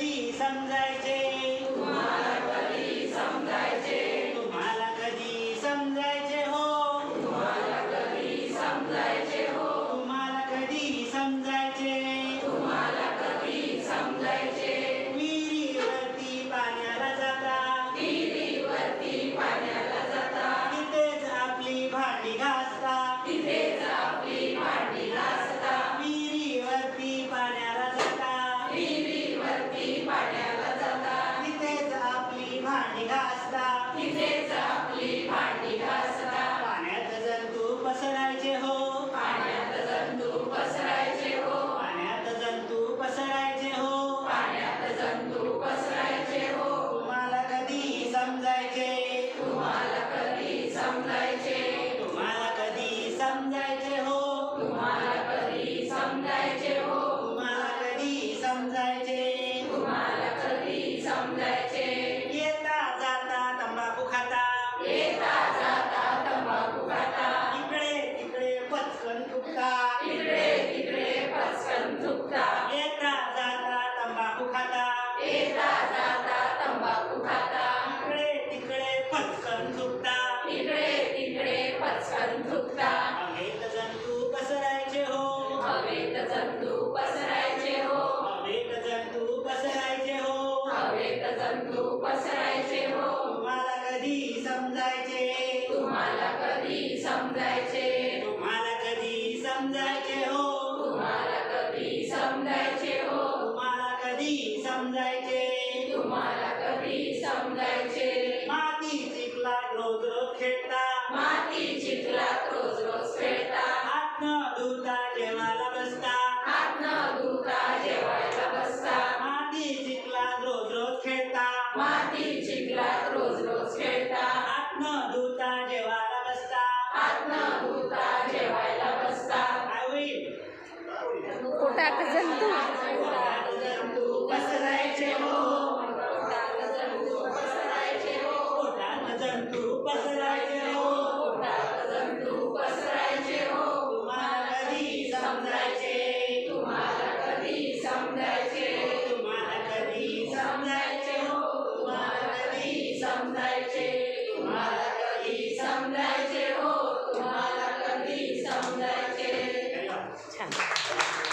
一声再见 थुकता इकडे तिकडे पचकन थुकता येता जाता तंबाखू खाता. येता जाता तंबाखू खाता. इकडे तिकडे पचकन थुकता इकडे तिकडे पचकन थुकता हवेत जंतू पसरायचे हो. हवेत जंतू पसरायचे हो. हवेत जंतू पसरायचे हो. हवेत जंतू पसरायचे चिखलात रोज रोज खेळता. हात न धुता जेवायला बसता. हात न धुता जेवायला बसता. माती चिखलात रोज रोज खेळता. माती चिखलात रोज रोज खेळता. हात न धुता जेवायला बसता. हात न धुता जेवायला बसता. पोटात जंतू. Amen.